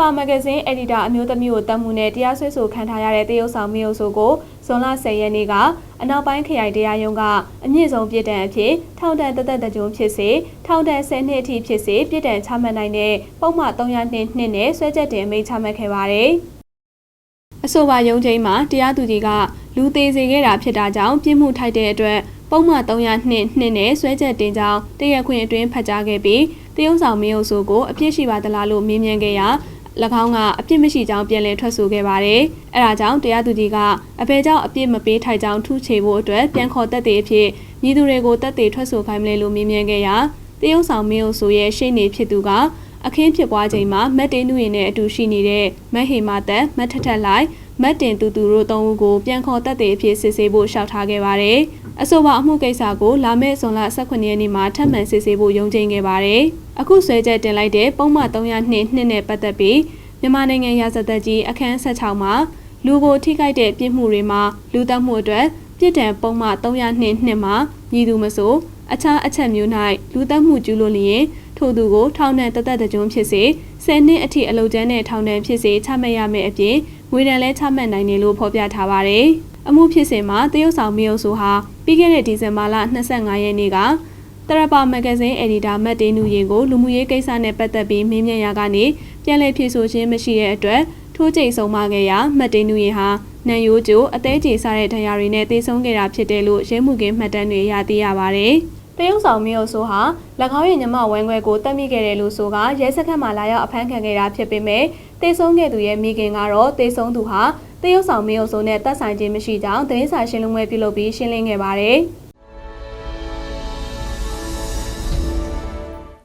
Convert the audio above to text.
ပါမဂ္ဂဇင်းအက်ဒီတာအမျိုးသမီးကိုတတ်မှုနဲ့တရားစွဲဆိုခံထားရတဲ့တရုတ်ဆောင်မင်းအုပ်စုကိုဇွန်လ10ရက်နေ့ကအနောက်ပိုင်းခရိုင်တရားရုံးကအမြင့်ဆုံးပြစ်ဒဏ်အဖြစ်ထောင်ဒဏ်တစ်သက်တကြုံဖြစ်စေထောင်ဒဏ်10နှစ်အထိဖြစ်စေပြစ်ဒဏ်ချမှတ်နိုင်တဲ့ပုံမှန်302နှစ်နဲ့ဆွဲချက်တင်အမိန့်ချမှတ်ခဲ့ပါတယ်။အဆိုပါရုံးချိန်မှာတရားသူကြီးကလူသေးစေခဲ့တာဖြစ်တာကြောင့်ပြစ်မှုထိုက်တဲ့အတွက်ပုံမှန်302နှစ်နဲ့ဆွဲချက်တင်ကြောင်းတရားခွင်အတွင်းဖတ်ကြားခဲ့ပြီး တရုတ်ဆောင်မင်းအုပ်စုကိုအပြစ်ရှိပါသလားလို့မေးမြန်းခဲ့ရာ၎င်းကအပြစ်မရှိကြောင်းပြန်လည်ထွက်ဆိုခဲ့ပါတယ်။အဲဒါကြောင့်တရားသူကြီးကအဖေကြောင့်အပြစ်မပေးထိုက်ကြောင်းထုချေဖို့အတွက်ပြန်ခေါ်တက်တဲ့အဖြစ်ညီသူတွေကိုတက်တဲ့ထွက်ဆိုခိုင်းမလဲလို့မေးမြန်းခဲ့ရာတရုတ်ဆောင်မင်းအုပ်စုရဲ့ရှေ့နေဖြစ်သူကအခင်းဖြစ်ပွားချိန်မှာမတ်တေးနုရင်နဲ့အတူရှိနေတဲ့မတ်ဟေမာသက်မတ်ထထက်လိုက်မတ်တင်တူတူတို့သုံးဦးကိုပြန်ခေါ်တက်တဲ့အဖြစ်စစ်ဆေးဖို့ရှောက်ထားခဲ့ပါတယ်။ အဆိုပါအမှုကိစ္စကိုလာမယ့်ဇွန်လ18ရက်နေ့မှာထပ်မံစစ်ဆေးဖို့ရုံးချိန်ခဲ့ပါတယ်။အခုဆွဲချက်တင်လိုက်တဲ့ပုံမှန်302နှစ်နဲ့ပတ်သက်ပြီးမြန်မာနိုင်ငံရာဇသက်ကြီးအခန်း16မှာလူကိုထိခိုက်တဲ့ပြစ်မှုတွေမှာလူသတ်မှုအတွက်ပြစ်ဒဏ်ပုံမှန်302နှစ်မှာညီသူမဆိုအခြားအချက်မျိုး၌လူသတ်မှုကျူးလွန်လျင်ထို့သူကိုထောင်ဒဏ်တသက်တကြွဖြစ်စေ10နှစ်အထိအလုကျန်းတဲ့ထောင်ဒဏ်ဖြစ်စေချမှတ်ရမယ့်အပြင်ငွေဒဏ်လည်းချမှတ်နိုင်တယ်လို့ဖော်ပြထားပါတယ်။ အမှုဖြစ်စဉ်မှာတရုတ်ဆောင်မျိုးဆိုဟာပြီးခဲ့တဲ့ဒီဇင်ဘာလ25ရက်နေ့ကတရပါမဂ္ဂဇင်းအယ်ဒီတာမတ်တေးနူရင်ကိုလူမှုရေးကိစ္စနဲ့ပတ်သက်ပြီးမင်းမြန်ရာကနေပြန်လည်ဖြေဆိုခြင်းမရှိတဲ့အတွက်ထိုးကျိတ်ဆုံးမခဲ့ရာမတ်တေးနူရင်ဟာနန်ယိုးကျိုအသေးကြေစားတဲ့ဒဏ်ရာတွေနဲ့တေဆုံးခဲ့တာဖြစ်တယ်လို့ရဲမှုကင်းမှတ်တမ်းတွေရသိရပါတယ်။တရုတ်ဆောင်မျိုးဆိုဟာ၎င်းရဲ့ညမဝမ်းခွဲကိုတက်မိခဲ့တယ်လို့ဆိုကရဲစခန်းမှာလာရောက်အဖမ်းခံခဲ့တာဖြစ်ပေမဲ့ တေဆုံးခဲ့သူရဲ့မိခင်ကတော့တေဆုံးသူဟာတရုတ်ဆောင်မျိုးဆိုနဲ့တက်ဆိုင်ခြင်းမရှိကြောင်းသတင်းစာရှင်းလင်းပွဲပြုလုပ်ပြီးရှင်းလင်းခဲ့ပါတယ်။